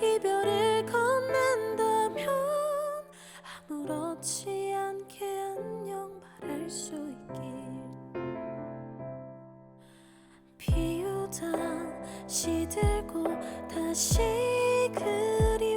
이별을 건넨다면 아무렇지 않게 안녕 바랄 수 있길. 비우다 시들고 다시 그리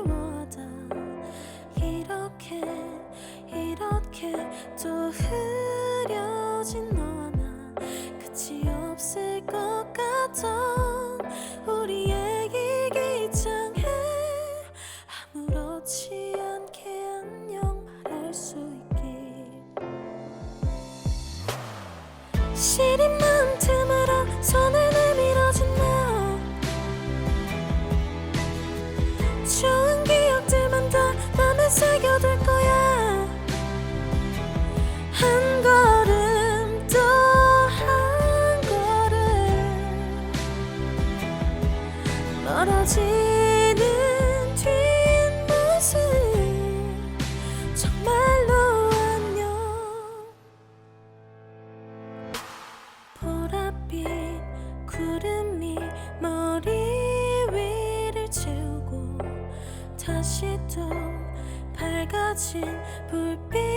시린 마음 틈으로 손을 내밀어준 너 좋은 기억들만 다 맘에 새겨둘 거야. 한 걸음 또 한 걸음 멀어지 다시 또 밝아진 불빛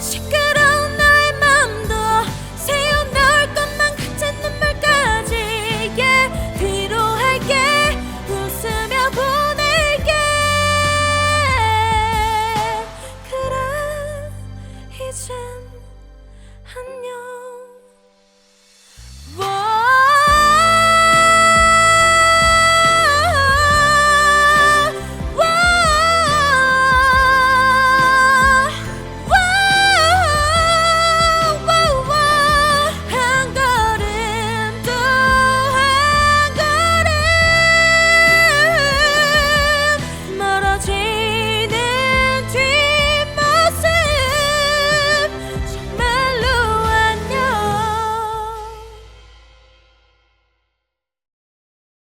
Chica!